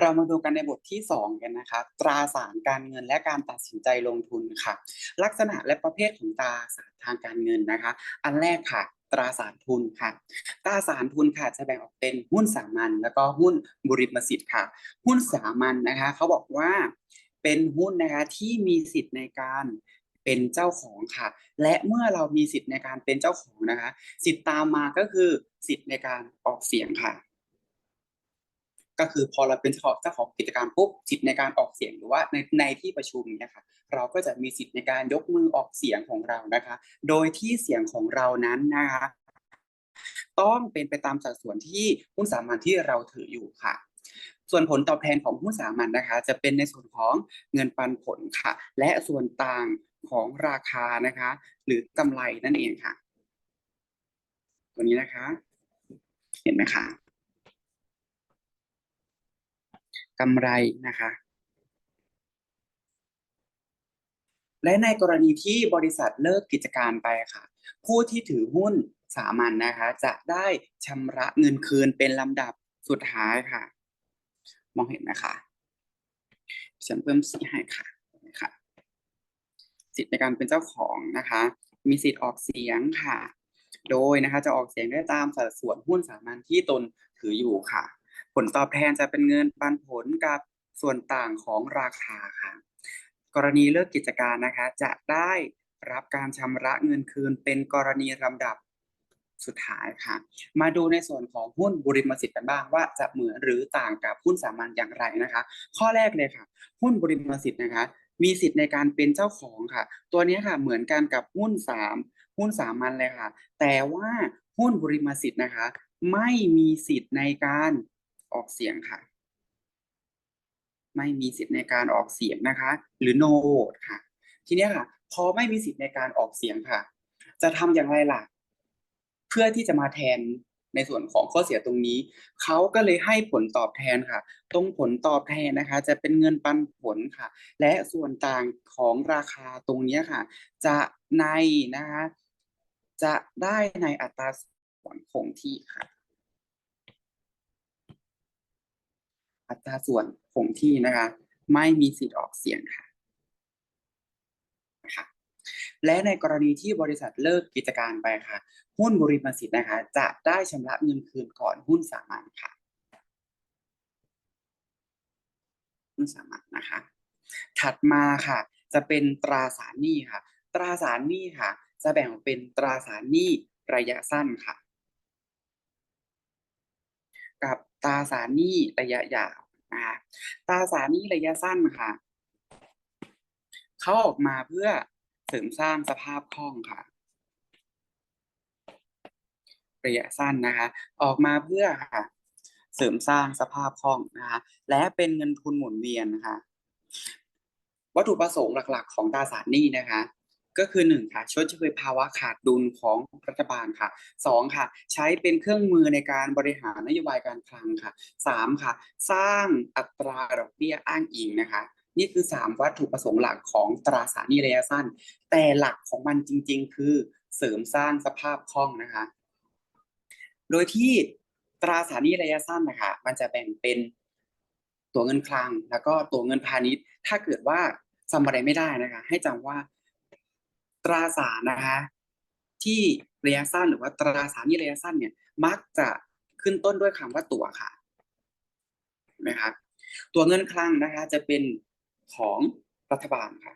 เรามาดูกันในบทที่ 2 กันนะคะ ตราสารการเงินและการตัดสินใจลงทุนค่ะ ลักษณะและประเภทของตราสารทางการเงินนะคะ อันแรกค่ะ ตราสารทุนค่ะ ตราสารทุนค่ะจะแบ่งออกเป็นหุ้นสามัญแล้วก็หุ้นบริมสิทธิ์ค่ะ หุ้นสามัญนะคะ เขาบอกว่าเป็นหุ้นนะคะที่มีสิทธิ์ในการเป็นเจ้าของค่ะ และเมื่อเรามีสิทธิ์ในการเป็นเจ้าของนะคะ สิทธิ์ตามมาก็คือสิทธิ์ในการออกเสียงค่ะ ก็คือพอเราเป็นเจ้าของเจ้าของกิจการปุ๊บสิทธิ์ในการออกเสียงหรือว่าในในที่ประชุมเนี่ยค่ะเราก็จะมีสิทธิ์ในการยกมือออกเสียงของเรานะคะ โดยที่เสียงของเรานั้นนะคะต้องเป็นไปตามสัดส่วนที่หุ้นสามัญที่เราถืออยู่ค่ะ ส่วนผลตอบแทนของหุ้นสามัญนะคะ จะเป็นในส่วนของเงินปันผลค่ะ และส่วนต่างของราคานะคะ หรือกำไรนั่นเองค่ะ ตัวนี้นะคะ เห็นไหมคะ กำไรนะคะ และในกรณีที่บริษัทเลิกกิจการไปค่ะ ผู้ที่ถือหุ้นสามัญนนะคะ จะได้ชำระเงินคืนเป็นลำดับสุดท้ายค่ะ มองเห็นไหมคะฉันเพิ่มสีให้ค่ะค่ะ สิทธิ์ในการเป็นเจ้าของนะคะ มีสิทธิ์ออกเสียงค่ะ โดยนะคะจะออกเสียงได้ตามสัดส่วนหุ้นสามัญที่ตนถืออยู่ค่ะ ผลตอบแทนจะเป็นเงินปันผลกับส่วนต่างของราคาค่ะ กรณีเลิกกิจการนะคะ จะได้รับการชำระเงินคืนเป็นกรณีลำดับสุดท้ายค่ะ มาดูในส่วนของหุ้นบริมสิทธิ์กันบ้างว่าจะเหมือนหรือต่างกับหุ้นสามัญอย่างไรนะคะ ข้อแรกเลยค่ะ หุ้นบริมสิทธิ์นะคะ มีสิทธิ์ในการเป็นเจ้าของค่ะ ตัวนี้ค่ะเหมือนกันกับหุ้นสามหุ้นสามัญเลยค่ะ แต่ว่าหุ้นบริมสิทธิ์นะคะ ไม่มีสิทธิ์ในการ ออกเสียงค่ะ ไม่มีสิทธิ์ในการออกเสียงนะคะ หรือ no vote ค่ะ ทีนี้ค่ะ พอไม่มีสิทธิ์ในการออกเสียงค่ะ จะทำอย่างไรล่ะ เพื่อที่จะมาแทนในส่วนของข้อเสียตรงนี้ เขาก็เลยให้ผลตอบแทนค่ะ ตรงผลตอบแทนนะคะ จะเป็นเงินปันผลค่ะ และส่วนต่างของราคาตรงนี้ค่ะ จะในนะคะ จะได้ในอัตราส่วนคงที่ค่ะ อัตราส่วนคงที่นะคะ ไม่มีสิทธิ์ออกเสียงค่ะนะคะและในกรณีที่บริษัทเลิกกิจการไปค่ะ หุ้นบริมสิทธิ์นะคะ จะได้ชำระเงินคืนก่อนหุ้นสามัญค่ะหุ้นสามัญนะคะ ถัดมาค่ะ จะเป็นตราสารหนี้ค่ะ ตราสารหนี้ค่ะ จะแบ่งเป็นตราสารหนี้ระยะสั้นค่ะ กับตราสารหนี้ระยะยาวนะคะตราสารหนี้ระยะสั้นค่ะเขาออกมาเพื่อเสริมสร้างสภาพคล่องค่ะ ระยะสั้นนะคะ ออกมาเพื่อค่ะ เสริมสร้างสภาพคล่องนะคะและเป็นเงินทุนหมุนเวียนนะคะวัตถุประสงค์หลัก ๆ ของตราสารหนี้นะคะ ก็คือหนึ่งค่ะชดเชยภาวะขาดดุลของรัฐบาลค่ะสองค่ะ ใช้เป็นเครื่องมือในการบริหารนโยบายการคลังค่ะสามค่ะ สร้างอัตราดอกเบี้ยอ้างอิงนะคะ นี่คือ3วัตถุประสงค์หลักของตราสารหนี้ระยะสั้น แต่หลักของมันจริง ๆ คือเสริมสร้างสภาพคล่องนะคะ โดยที่ตราสารหนี้ระยะสั้นนะคะมันจะแบ่งเป็นตัวเงินคลังแล้วก็ตัวเงินพาณิชย์ ถ้าเกิดว่าจำอะไรไม่ได้นะคะ ให้จำว่า ตราสารนะคะที่ระยะสั้นหรือว่าตราสารหนี้ระยะสั้นเนี่ย มักจะขึ้นต้นด้วยคำว่าตัวค่ะนะครับตัวเงินคลังนะคะ จะเป็นของรัฐบาลค่ะ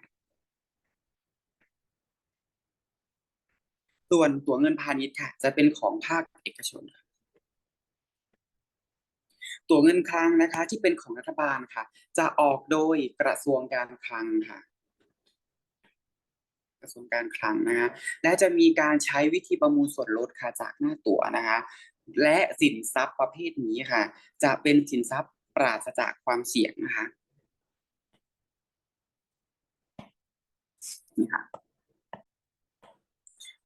ส่วนตัวเงินพาณิชย์ค่ะ จะเป็นของภาคเอกชนค่ะตัวเงินคลังนะคะ ที่เป็นของรัฐบาลค่ะ จะออกโดยกระทรวงการคลังค่ะ ระทรวงการคลังนะคะและจะมีการใช้วิธีประมูลส่วนลดค่ะจากหน้าตั๋วนะคะ และสินทรัพย์ประเภทนี้ค่ะ จะเป็นสินทรัพย์ปราศจากความเสี่ยงนะคะนี่ค่ะ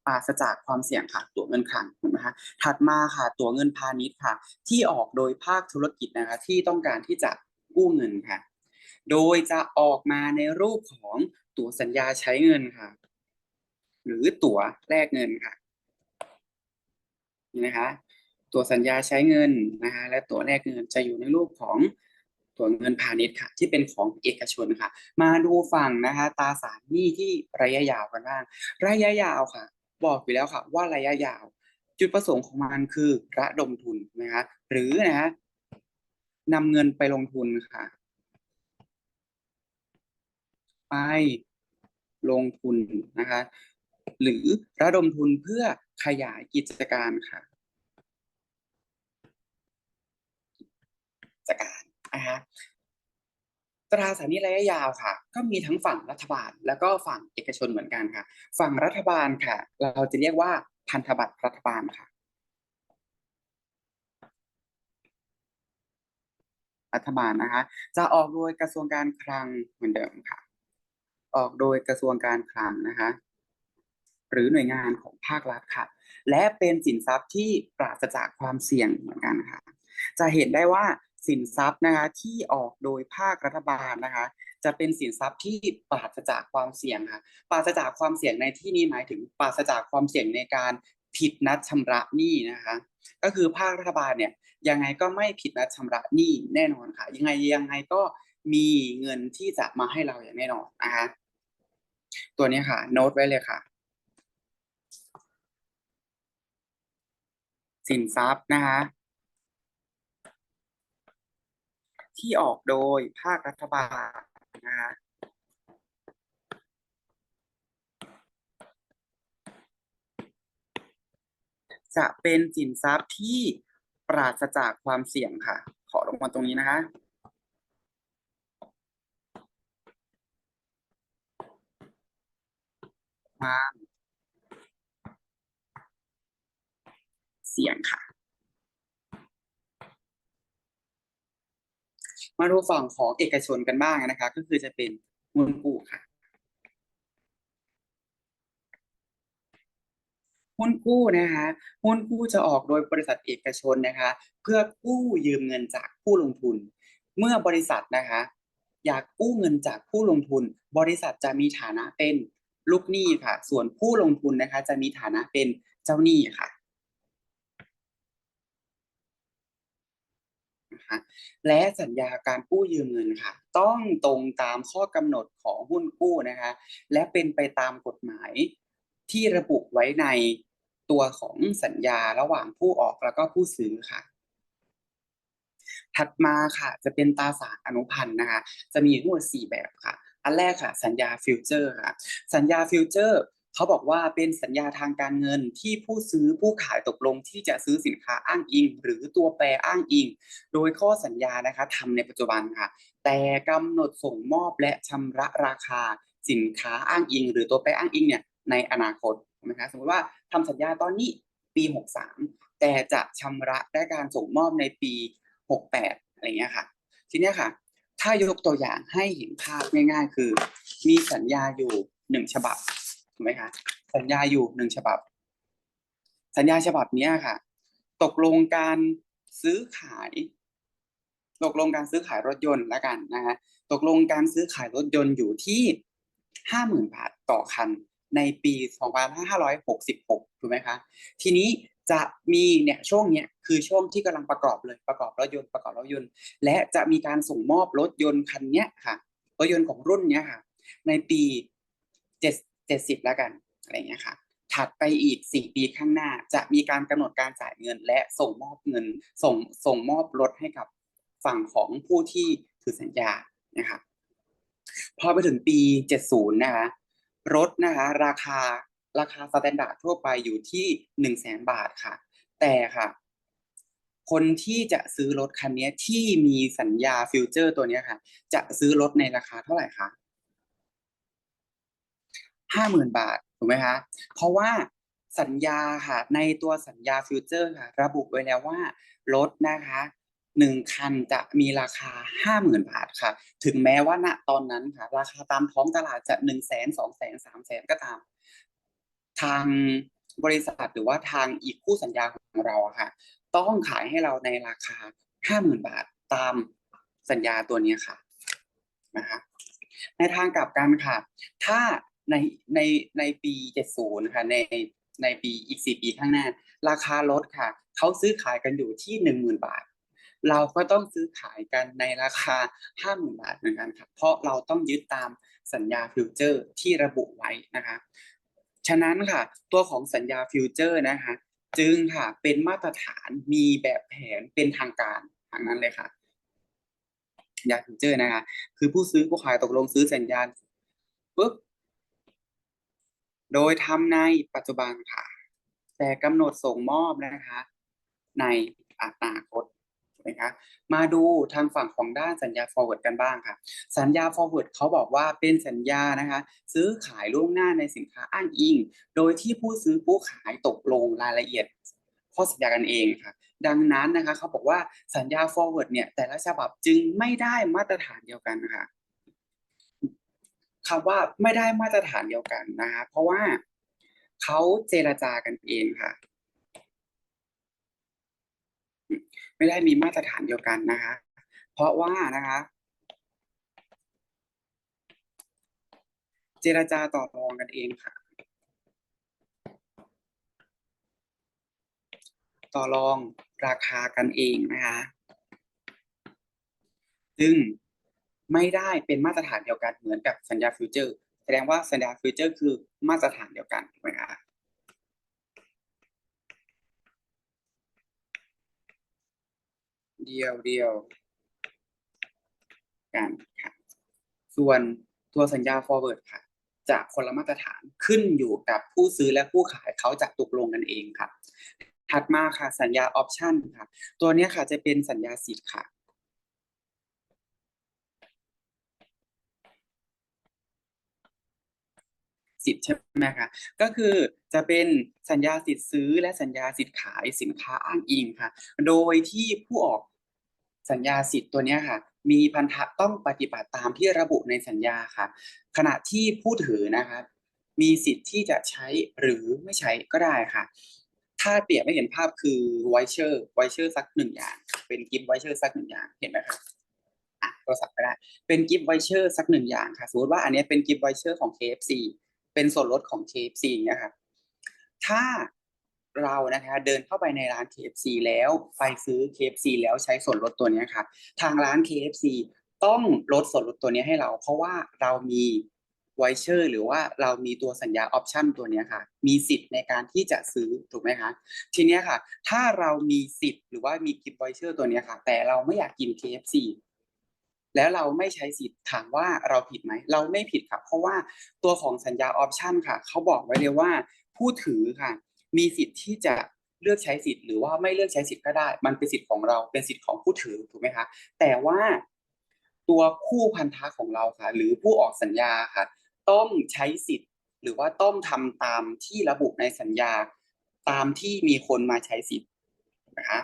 ปราศจากความเสี่ยงค่ะตัวเงินคลังนไหมคะถัดมาค่ะตัวเงินพาณิชย์ค่ะ ที่ออกโดยภาคธุรกิจนะคะ ที่ต้องการที่จะกู้เงินค่ะ โดยจะออกมาในรูปของตัวสัญญาใช้เงินค่ะ หรือตั๋วแลกเงินค่ะนี่นะคะ ตัวสัญญาใช้เงินนะคะและตั๋วแลกเงินจะอยู่ในรูปของตัวเงินพาณิชย์ค่ะ ที่เป็นของเอกชนค่ะ มาดูฝั่งนะคะตราสารหนี้ที่ระยะยาวกันบ้างระยะยาวค่ะ บอกอยู่แล้วค่ะ ว่าระยะยาว จุดประสงค์ของมันคือระดมทุนนะคะหรือนะนำเงินไปลงทุนค่ะ ไปลงทุนนะคะ หรือระดมทุนเพื่อขยายกิจการค่ะกิจการนะคะตราสารนี้ระยะยาวค่ะ ก็มีทั้งฝั่งรัฐบาล แล้วก็ฝั่งเอกชนเหมือนกันค่ะ ฝั่งรัฐบาลค่ะ เราจะเรียกว่าพันธบัตรรัฐบาลค่ะรัฐบาลนะคะ จะออกโดยกระทรวงการคลังเหมือนเดิมค่ะ ออกโดยกระทรวงการคลังนะคะ หรือหน่วยงานของภาครัฐค่ะและเป็นสินทรัพย์ที่ปราศจากความเสี่ยงเหมือนกันค่ะจะเห็นได้ว่าสินทรัพย์นะคะที่ออกโดยภาครัฐบาลนะคะ จะเป็นสินทรัพย์ที่ปราศจากความเสี่ยงค่ะปราศจากความเสี่ยงในที่นี้หมายถึงปราศจากความเสี่ยงในการผิดนัดชำระหนี้นะคะ ก็คือภาครัฐบาลเนี่ยยังไงก็ไม่ผิดนัดชำระหนี้แน่นอนค่ะ ยังไงยังไงก็มีเงินที่จะมาให้เราอย่างแน่นอนนะคะ ตัวนี้ค่ะ โน้ตไว้เลยค่ะ สินทรัพย์นะคะ ที่ออกโดยภาครัฐบาลนะคะจะเป็นสินทรัพย์ที่ปราศจากความเสี่ยงค่ะ ขอลงมาตรงนี้นะคะความ เสียงค่ะ มาดูฝั่งของเอกชนกันบ้างนะคะ ก็คือจะเป็นหุ้นกู้ค่ะหุ้นกู้นะคะหุ้นกู้จะออกโดยบริษัทเอกชนนะคะ เพื่อกู้ยืมเงินจากผู้ลงทุน เมื่อบริษัทนะคะ อยากกู้เงินจากผู้ลงทุน บริษัทจะมีฐานะเป็นลูกหนี้ค่ะ ส่วนผู้ลงทุนนะคะ จะมีฐานะเป็นเจ้าหนี้ค่ะ นะคะและสัญญาการกู้ยืมเงินค่ะ ต้องตรงตามข้อกำหนดของหุ้นกู้นะคะ และเป็นไปตามกฎหมายที่ระบุไว้ในตัวของสัญญาระหว่างผู้ออกแล้วก็ผู้ซื้อค่ะถัดมาค่ะจะเป็นตราสารอนุพันธ์นะคะ จะมีทั้งหมด4แบบค่ะ อันแรกค่ะ สัญญาฟิวเจอร์ค่ะ สัญญาฟิวเจอร์ เขาบอกว่าเป็นสัญญาทางการเงินที่ผู้ซื้อผู้ขายตกลงที่จะซื้อสินค้าอ้างอิง หรือตัวแปรอ้างอิง โดยข้อสัญญานะคะทำในปัจจุบันค่ะ แต่กำหนดส่งมอบและชำระราคาสินค้าอ้างอิง หรือตัวแปรอ้างอิงเนี่ยในอนาคตนะคะสมมติว่าทำสัญญาตอนนี้ปี 63 แต่จะชำระได้การส่งมอบในปี 68อะไรเงี้ยค่ะทีนี้ค่ะ ถ้ายกตัวอย่างให้เห็นภาพง่าย ๆ คือ มีสัญญาอยู่หนึ่งฉบับ ถูกไหมคะสัญญาอยู่หนึ่งฉบับ สัญญาฉบับนี้ค่ะ ตกลงการซื้อขาย ตกลงการซื้อขายรถยนต์แล้วกันนะคะตกลงการซื้อขายรถยนต์อยู่ที่ห้าหมื่นบาทต่อคันในปี2566ถูกไหมคะ ทีนี้จะมีเนี่ยช่วงเนี้ยคือช่วงที่กำลังประกอบเลยประกอบรถยนต์ประกอบรถยนต์ และจะมีการส่งมอบรถยนต์คันเนี้ยค่ะรถยนต์ของรุ่นเนี้ยค่ะ ในปีเจ็ด เจ็ดสิบแล้วกันอะไรเงี้ยค่ะถัดไปอีกสี่ปีข้างหน้า จะมีการกำหนดการจ่ายเงิน และส่งมอบเงิน ส่งส่งมอบรถให้กับฝั่งของผู้ที่ถือสัญญานะคะพอไปถึงปี 70 นะคะรถนะคะราคาราคาสแตนดาร์ดทั่วไปอยู่ที่หนึ่งแสนบาทค่ะ แต่ค่ะ คนที่จะซื้อรถคันนี้ที่มีสัญญาฟิวเจอร์ตัวนี้ค่ะ จะซื้อรถในราคาเท่าไหร่คะ ห้าหมื่นบาทถูกไหมคะเพราะว่าสัญญาค่ะในตัวสัญญาฟิวเจอร์ค่ะ ระบุไว้แล้วว่ารถนะคะหนึ่งคันจะมีราคาห้าหมื่นบาทค่ะ ถึงแม้ว่าณตอนนั้นค่ะ ราคาตามท้องตลาดจะหนึ่งแสนสองแสนสามแสนก็ตาม ทางบริษัทหรือว่าทางอีกคู่สัญญาของเราค่ะ ต้องขายให้เราในราคาห้าหมื่นบาทตามสัญญาตัวนี้ค่ะนะคะในทางกลับกันค่ะ ถ้า ในในในปี 70 ค่ะในในปีอีก 4 ปีข้างหน้า ราคารถค่ะ เขาซื้อขายกันอยู่ที่ 10,000 บาท เราก็ต้องซื้อขายกันในราคาห้าหมื่นบาทเหมือนกันครับเพราะเราต้องยึดตามสัญญาฟิวเจอร์ที่ระบุไว้นะคะฉะนั้นค่ะ ตัวของสัญญาฟิวเจอร์นะคะ จึงค่ะเป็นมาตรฐานมีแบบแผนเป็นทางการทางนั้นเลยค่ะสัญญาฟิวเจอร์นะคะ คือผู้ซื้อผู้ขายตกลงซื้อสัญญาณปุ๊บ โดยทำในปัจจุบันค่ะ แต่กำหนดส่งมอบนะคะ ในอนาคตนะคะมาดูทางฝั่งของด้านสัญญา forward กันบ้างค่ะ สัญญา forward เขาบอกว่าเป็นสัญญานะคะ ซื้อขายล่วงหน้าในสินค้าอ้างอิง โดยที่ผู้ซื้อผู้ขายตกลงรายละเอียดข้อสัญญากันเองค่ะ ดังนั้นนะคะเขาบอกว่าสัญญา forward เนี่ยแต่ละฉบับจึงไม่ได้มาตรฐานเดียวกันนะคะ คำว่าไม่ได้มาตรฐานเดียวกันนะคะเพราะว่าเขาเจรจากันเองค่ะ ไม่ได้มีมาตรฐานเดียวกันนะคะ เพราะว่านะคะ เจรจาต่อรองกันเองค่ะ ต่อรองราคากันเองนะคะ ซึ่ง ไม่ได้เป็นมาตรฐานเดียวกันเหมือนกับสัญญาฟิวเจอร์ แสดงว่าสัญญาฟิวเจอร์ คือมาตรฐานเดียวกันถูกไหมคะเดียวเดียวกันค่ะ ส่วนตัวสัญญา forward ค่ะ จะคนละมาตรฐานขึ้นอยู่กับผู้ซื้อและผู้ขายเขาจะตกลงกันเองค่ะ ถัดมาค่ะสัญญาออปชั่นค่ะ ตัวนี้ค่ะจะเป็นสัญญาสิทธิ์ค่ะ สิทธิ์ใช่ไหมคะก็คือจะเป็นสัญญาสิทธิ์ซื้อและสัญญาสิทธิ์ขายสินค้าอ้างอิงค่ะ โดยที่ผู้ออกสัญญาสิทธิ์ตัวนี้ค่ะ มีพันธะต้องปฏิบัติตามที่ระบุในสัญญาค่ะ ขณะที่ผู้ถือนะคะมีสิทธิ์ที่จะใช้หรือไม่ใช้ก็ได้ค่ะ ถ้าเปรียบไม่เห็นภาพคือไวเชอร์ไวเชอร์สักหนึ่งอย่าง เป็นกิฟต์ไวเชอร์สักหนึ่งอย่างเห็นไหมครับอะโทรศัพท์ก็ได้ เป็นกิฟต์ไวเชอร์สักหนึ่งอย่างค่ะ สมมติว่าอันนี้เป็นกิฟต์ไวเชอร์ของ KFC เป็นส่วนลดของ KFC เนี่ยครับถ้าเรานะคะเดินเข้าไปในร้าน KFC แล้วไปซื้อ KFC แล้วใช้ส่วนลดตัวนี้ค่ะ ทางร้าน KFC ต้องลดส่วนลดตัวนี้ให้เรา เพราะว่าเรามีไวเชอร์หรือว่าเรามีตัวสัญญาออปชันตัวนี้ค่ะ มีสิทธิ์ในการที่จะซื้อถูกไหมคะทีนี้ค่ะ ถ้าเรามีสิทธิ์หรือว่ามีกิฟต์ไวเชอร์ตัวนี้ค่ะ แต่เราไม่อยากกิน KFC แล้วเราไม่ใช้สิทธิ์ถามว่าเราผิดไหม เราไม่ผิดครับ เพราะว่าตัวของสัญญาออปชันค่ะ เขาบอกไว้เลยว่า ผู้ถือค่ะ มีสิทธิ์ที่จะเลือกใช้สิทธิ์หรือว่าไม่เลือกใช้สิทธิ์ก็ได้ มันเป็นสิทธิ์ของเราเป็นสิทธิ์ของผู้ถือถูกไหมคะแต่ว่าตัวคู่พันธะของเราค่ะ หรือผู้ออกสัญญาค่ะ ต้องใช้สิทธิ์ หรือว่าต้องทำตามที่ระบุในสัญญา ตามที่มีคนมาใช้สิทธิ์นะคะ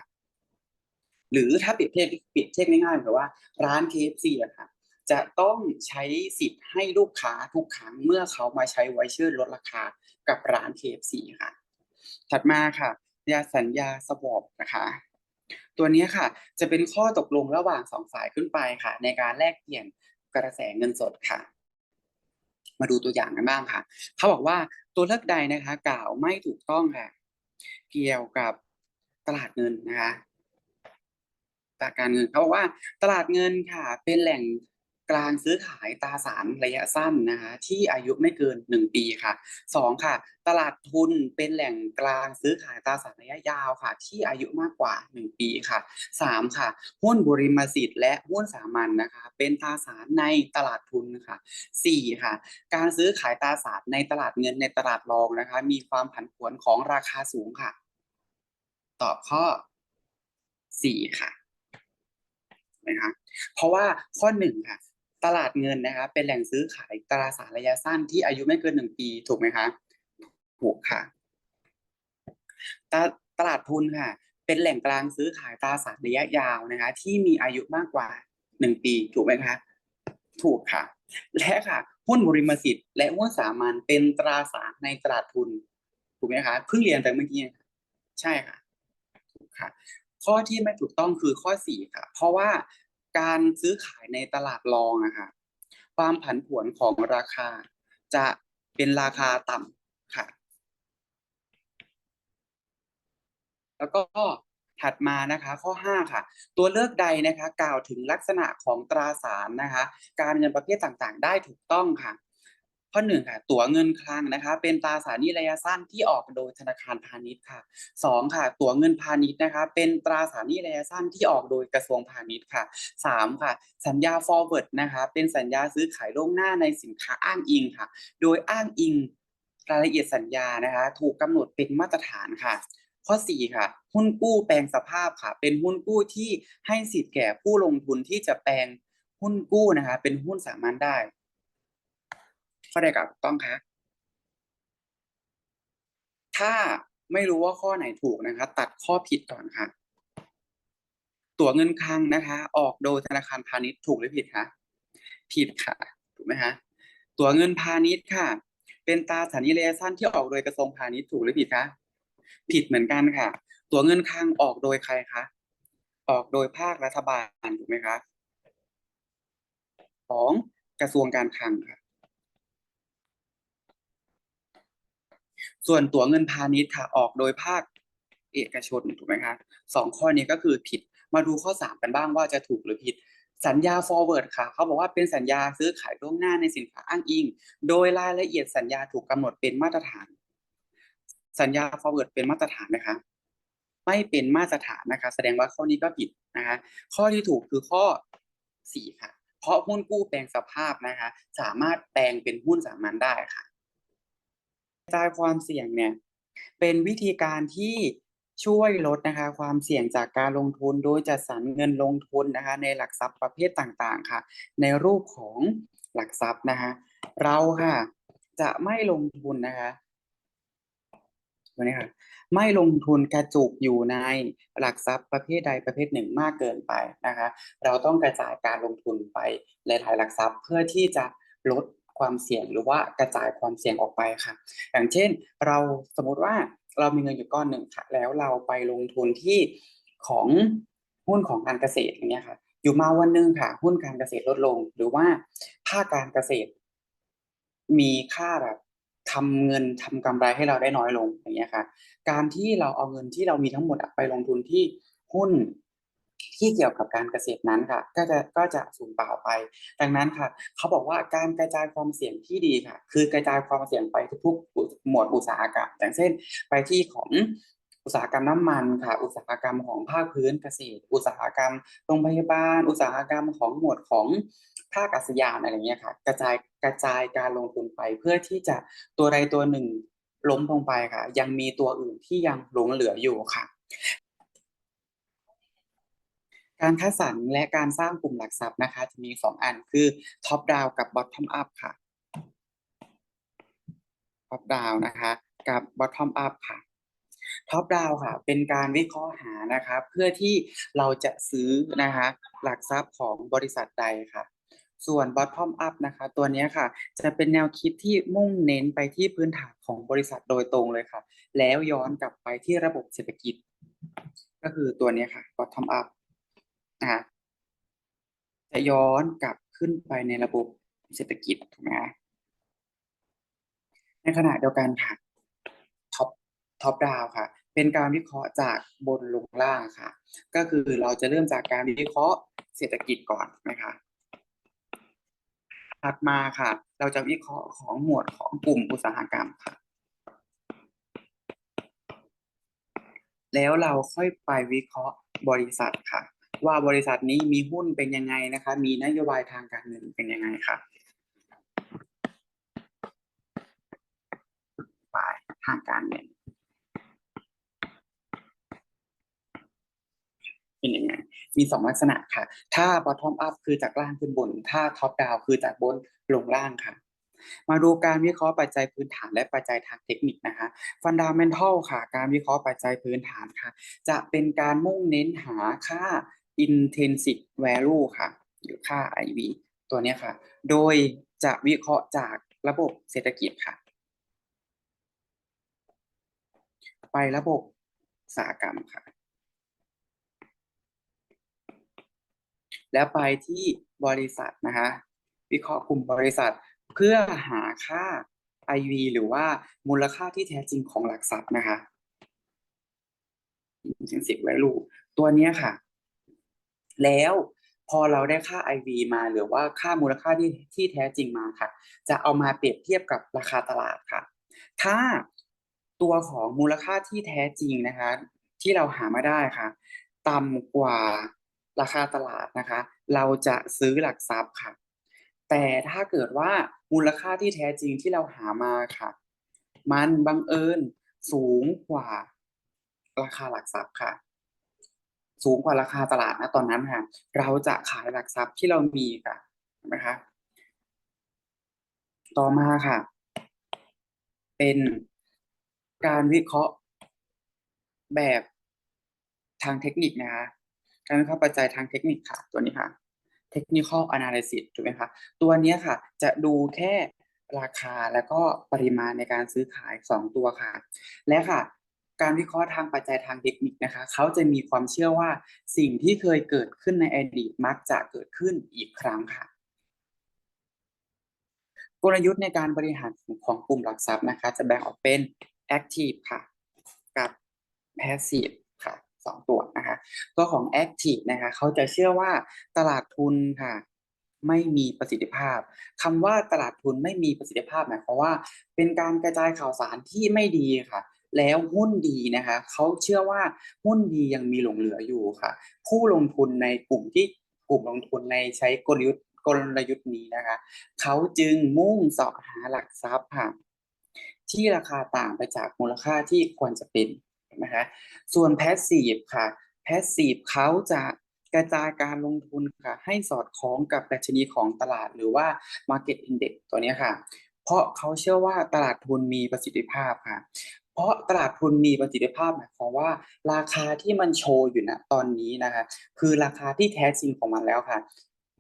หรือถ้าเปรียบเทียบเปรียบเทียบง่ายๆแบบว่าร้าน KFC อะค่ะจะต้องใช้สิทธิ์ให้ลูกค้าทุกครั้งเมื่อเขามาใช้ไวเชอร์ลดราคากับร้าน KFC ค่ะ ถัดมาค่ะยาสัญญาสวอปนะคะ ตัวนี้ค่ะจะเป็นข้อตกลงระหว่างสองฝ่ายขึ้นไปค่ะ ในการแลกเปลี่ยนกระแสเงินสดค่ะ มาดูตัวอย่างกันบ้างค่ะ เขาบอกว่าตัวเลือกใดนะคะ กล่าวไม่ถูกต้องค่ะ เกี่ยวกับตลาดเงินนะคะ ตลาดการเงินเขาบอกว่าตลาดเงินค่ะ เป็นแหล่งกลางซื้อขายตราสารระยะสั้นนะคะที่อายุไม่เกิน 1 ปีค่ะ 2 ค่ะ ตลาดทุนเป็นแหล่งกลางซื้อขายตราสารระยะยาวค่ะ ที่อายุมากกว่า 1 ปีค่ะ 3 ค่ะ หุ้นบริมสิทธิ์และหุ้นสามัญนนะคะ เป็นตราสารในตลาดทุนค่ะ 4 ค่ะ การซื้อขายตราสารในตลาดเงินในตลาดรองนะคะ มีความผันผวนของราคาสูงค่ะ ตอบข้อ 4 ค่ะ นะคะเพราะว่าข้อหนึ่งค่ะตลาดเงินนะคะเป็นแหล่งซื้อขายตราสารระยะสั้นที่อายุไม่เกินหนึ่งปีถูกไหมคะถูกค่ะตตลาดทุนค่ะ เป็นแหล่งกลางซื้อขายตราสารระยะยาวนะคะ ที่มีอายุมากกว่าหนึ่งปีถูกไหมคะถูกค่ะ และค่ะหุ้นบริมสิทธิ์และหุ้นสามัญเป็นตราสารในตลาดทุนถูกไหมคะเพิ่งเรียนไปเมื่อกี้ใช่ค่ะถูกค่ะ ข้อที่ไม่ถูกต้องคือข้อสี่ค่ะ เพราะว่าการซื้อขายในตลาดรองอะค่ะความผันผวนของราคาจะเป็นราคาต่ำค่ะ แล้วก็ถัดมานะคะข้อ 5 ค่ะ ตัวเลือกใดนะคะ กล่าวถึงลักษณะของตราสารนะคะ การเงินประเภทต่างๆ ได้ถูกต้องค่ะ ข้อหนึ่งค่ะตั๋วเงินคลังนะคะ เป็นตราสารหนี้ระยะสั้นที่ออกโดยธนาคารพาณิชย์ค่ะสองค่ะ ตั๋วเงินพาณิชย์นะคะ เป็นตราสารหนี้ระยะสั้นที่ออกโดยกระทรวงพาณิชย์ค่ะสามค่ะ สัญญา forward นะคะ เป็นสัญญาซื้อขายล่วงหน้าในสินค้าอ้างอิงค่ะ โดยอ้างอิงรายละเอียดสัญญานะคะ ถูกกำหนดเป็นมาตรฐานค่ะข้อ 4 ค่ะ หุ้นกู้แปลงสภาพค่ะ เป็นหุ้นกู้ที่ให้สิทธิ์แก่ผู้ลงทุนที่จะแปลงหุ้นกู้นะคะ เป็นหุ้นสามัญได้ ข้อใดกับต้องคะถ้าไม่รู้ว่าข้อไหนถูกนะคะ ตัดข้อผิดก่อนค่ะ ตั๋วเงินคลังนะคะ ออกโดยธนาคารพาณิชย์ถูกหรือผิดคะผิดค่ะ ถูกไหมคะตั๋วเงินพาณิชย์ค่ะ เป็นตราสารหนี้ระยะสั้นที่ออกโดยกระทรวงพาณิชย์ถูกหรือผิดคะผิดเหมือนกันค่ะ ตั๋วเงินคลังออกโดยใครคะออกโดยภาครัฐบาลถูกไหมคะของกระทรวงการคลังค่ะ ส่วนตั๋วเงินพาณิชย์ค่ะออกโดยภาคเอกชนถูกไหมคะสองข้อนี้ก็คือผิดมาดูข้อสามกันบ้างว่าจะถูกหรือผิด สัญญา forward ค่ะ เขาบอกว่าเป็นสัญญาซื้อขายล่วงหน้าในสินค้าอ้างอิง โดยรายละเอียดสัญญาถูกกำหนดเป็นมาตรฐาน สัญญา forward เป็นมาตรฐานนะคะไม่เป็นมาตรฐานนะคะ แสดงว่าข้อนี้ก็ผิดนะคะข้อที่ถูกคือข้อสี่ค่ะ เพราะหุ้นกู้แปลงสภาพนะคะ สามารถแปลงเป็นหุ้นสามัญได้ค่ะ จายความเสี่ยงเนี่ยเป็นวิธีการที่ช่วยลดนะคะความเสี่ยงจากการลงทุนโดยจัดสรรเงินลงทุนนะคะในหลักทรัพย์ประเภทต่างๆค่ะ ในรูปของหลักทรัพย์นะคะเราค่ะจะไม่ลงทุนนะคะตัวนี้ค่ะไม่ลงทุนกระจุกอยู่ในหลักทรัพย์ประเภทใดประเภทหนึ่งมากเกินไปนะคะ เราต้องกระจายการลงทุนไปหลายๆหลักทรัพย์เพื่อที่จะลด ความเสี่ยงหรือว่ากระจายความเสี่ยงออกไปค่ะ อย่างเช่น เราสมมติว่าเรามีเงินอยู่ก้อนหนึ่งค่ะ แล้วเราไปลงทุนที่ของหุ้นของการเกษตรอย่างเงี้ยค่ะ อยู่มาวันหนึ่งค่ะ หุ้นการเกษตรลดลง หรือว่าภาคการเกษตร มีค่าแบบทำเงินทำกำไรให้เราได้น้อยลงอย่างเงี้ยค่ะ การที่เราเอาเงินที่เรามีทั้งหมดไปลงทุนที่หุ้น ที่เกี่ยวกับการเกษตรนั้นค่ะ ก็จะก็จะสูญเปล่าไป ดังนั้นค่ะ เขาบอกว่าการกระจายความเสี่ยงที่ดีค่ะ คือกระจายความเสี่ยงไปทุกๆหมวดอุตสาหกรรมอย่างเช่น ไปที่ของอุตสาหกรรมน้ำมันค่ะ อุตสาหกรรมของภาคพื้นเกษตร อุตสาหกรรมโรงพยาบาล อุตสาหกรรมของหมวดของภาคอากาศยานอะไรเงี้ยค่ะ กระจายกระจายการลงทุนไปเพื่อที่จะตัวใดตัวหนึ่งล้มลงไปค่ะ ยังมีตัวอื่นที่ยังหลงเหลืออยู่ค่ะ การคัดสรรและการสร้างกลุ่มหลักทรัพย์นะคะ จะมีสองอันคือ top down กับ bottom up ค่ะ top down นะคะ กับ bottom up ค่ะ top down ค่ะ เป็นการวิเคราะห์หานะคะเพื่อที่เราจะซื้อนะคะหลักทรัพย์ของบริษัทใดค่ะ ส่วน bottom up นะคะ ตัวนี้ค่ะ จะเป็นแนวคิดที่มุ่งเน้นไปที่พื้นฐานของบริษัทโดยตรงเลยค่ะ แล้วย้อนกลับไปที่ระบบเศรษฐกิจ ก็คือตัวนี้ค่ะ bottom up นะคะจะย้อนกลับขึ้นไปในระบบเศรษฐกิจถูกไหมคะในขณะเดียวกันค่ะท็อปท็อปดาวค่ะ เป็นการวิเคราะห์จากบนลงล่างค่ะ ก็คือเราจะเริ่มจากการวิเคราะห์เศรษฐกิจก่อนนะคะถัดมาค่ะ เราจะวิเคราะห์ของหมวดของกลุ่มอุตสาหกรรมค่ะ แล้วเราค่อยไปวิเคราะห์บริษัทค่ะ ว่าบริษัทนี้มีหุ้นเป็นยังไงนะคะ มีนโยบายทางการเงินเป็นยังไงค่ะฝ่ายทางการเงินเป็นยังไง มีสองลักษณะค่ะ ถ้า bottom up คือจากล่างขึ้นบน ถ้า top down คือจากบนลงล่างค่ะ มาดูการวิเคราะห์ปัจจัยพื้นฐานและปัจจัยทางเทคนิคนะคะ fundamental ค่ะ การวิเคราะห์ปัจจัยพื้นฐานค่ะ จะเป็นการมุ่งเน้นหาค่า intrinsic value ค่ะ หรือค่า IV ตัวนี้ค่ะ โดยจะวิเคราะห์จากระบบเศรษฐกิจค่ะ ไประบบอุตสาหกรรมค่ะ แล้วไปที่บริษัทนะคะ วิเคราะห์กลุ่มบริษัทเพื่อหาค่า IV หรือว่ามูลค่าที่แท้จริงของหลักทรัพย์นะคะ intrinsic value ตัวนี้ค่ะ แล้วพอเราได้ค่า IV มาหรือว่าค่ามูลค่าที่ที่แท้จริงมาค่ะ จะเอามาเปรียบเทียบกับราคาตลาดค่ะ ถ้าตัวของมูลค่าที่แท้จริงนะคะ ที่เราหามาได้ค่ะ ต่ำกว่าราคาตลาดนะคะ เราจะซื้อหลักทรัพย์ค่ะ แต่ถ้าเกิดว่ามูลค่าที่แท้จริงที่เราหามาค่ะ มันบังเอิญสูงกว่าราคาหลักทรัพย์ค่ะ สูงกว่าราคาตลาดนะตอนนั้นค่ะเราจะขายหลักทรัพย์ที่เรามีค่ะเห็นไหมคะต่อมาค่ะ เป็นการวิเคราะห์แบบทางเทคนิคนะคะการวิเคราะห์ปัจจัยทางเทคนิคค่ะ ตัวนี้ค่ะ technical analysis ถูกไหมคะตัวนี้ค่ะ จะดูแค่ราคาแล้วก็ปริมาณในการซื้อขายสองตัวค่ะ และค่ะ การวิเคราะห์ทางปัจจัยทางเทคนิคนะคะเขาจะมีความเชื่อว่าสิ่งที่เคยเกิดขึ้นในอดีตมักจะเกิดขึ้นอีกครั้งค่ะ กลยุทธ์ในการบริหารของกลุ่มหลักทรัพย์นะคะ จะแบ่งออกเป็น active ค่ะ กับ passive ค่ะสองตัวนะคะตัวของ active นะคะเขาจะเชื่อว่าตลาดทุนค่ะไม่มีประสิทธิภาพคำว่าตลาดทุนไม่มีประสิทธิภาพหมายความว่า เป็นการกระจายข่าวสารที่ไม่ดีค่ะ แล้วหุ้นดีนะคะเขาเชื่อว่าหุ้นดียังมีหลงเหลืออยู่ค่ะ ผู้ลงทุนในกลุ่มที่กลุ่มลงทุนในใช้กลยุทธ์กลยุทธ์นี้นะคะเขาจึงมุ่งเสาะหาหลักทรัพย์ค่ะที่ราคาต่างไปจากมูลค่าที่ควรจะเป็นนะคะส่วน passive ค่ะ passive เขาจะกระจายการลงทุนค่ะ ให้สอดคล้องกับดัชนีของตลาดหรือว่า market index ตัวนี้ค่ะ เพราะเขาเชื่อว่าตลาดทุนมีประสิทธิภาพค่ะ ราะตลาดทุนมีประสิทธิภาพหมายความว่า ราคาที่มันโชว์อยู่ณตอนนี้นะคะคือราคาที่แท้จริงของมันแล้วค่ะ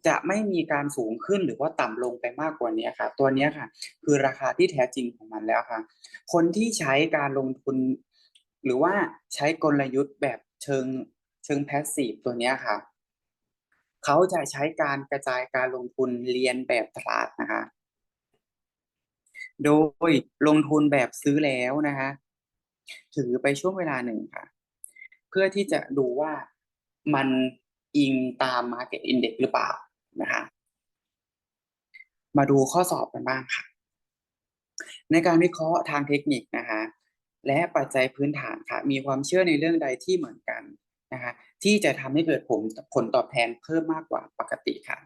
จะไม่มีการสูงขึ้นหรือว่าต่ำลงไปมากกว่านี้ค่ะ ตัวนี้ค่ะ คือราคาที่แท้จริงของมันแล้วค่ะ คนที่ใช้การลงทุน หรือว่าใช้กลยุทธ์แบบเชิงเชิงแพสซีฟตัวนี้ค่ะเขาจะใช้การกระจายการลงทุนเรียนแบบตลาดนะคะ โดยลงทุนแบบซื้อแล้วนะคะ ถือไปช่วงเวลาหนึ่งค่ะ เพื่อที่จะดูว่ามันอิงตาม Market Index หรือเปล่านะคะ มาดูข้อสอบกันบ้างค่ะ ในการวิเคราะห์ทางเทคนิคนะคะ และปัจจัยพื้นฐานค่ะ มีความเชื่อในเรื่องใดที่เหมือนกันนะคะที่จะทำให้เกิดผลผลตอบแทนเพิ่มมากกว่าปกติค่ะ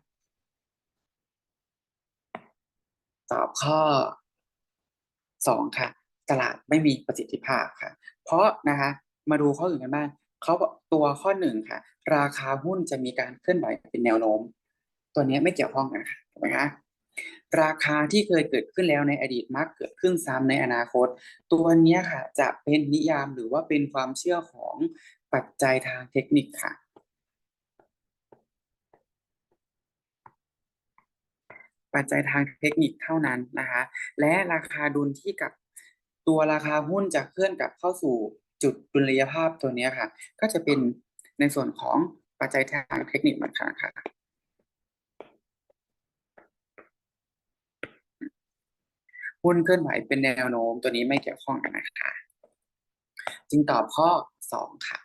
ตอบข้อสองค่ะ ตลาดไม่มีประสิทธิภาพค่ะ เพราะนะคะมาดูข้ออื่นกันบ้างเขาตัวข้อหนึ่งค่ะ ราคาหุ้นจะมีการเคลื่อนไหวเป็นแนวโน้ม ตัวนี้ไม่เกี่ยวข้องกันค่ะถูกไหมคะราคาที่เคยเกิดขึ้นแล้วในอดีตมักเกิดขึ้นซ้ำในอนาคต ตัวนี้ค่ะ จะเป็นนิยามหรือว่าเป็นความเชื่อของปัจจัยทางเทคนิคค่ะ ปัจจัยทางเทคนิคเท่านั้นนะคะ และราคาดุลที่กับ ตัวราคาหุ้นจะเคลื่อนกลับเข้าสู่จุดดุลยภาพตัวนี้ค่ะ ก็จะเป็นในส่วนของปัจจัยทางเทคนิคมันค่ะค่ะหุ้นเคลื่อนไหวเป็นแนวโน้มตัวนี้ไม่เกี่ยวข้องกันนะคะ จึงตอบข้อสองค่ะ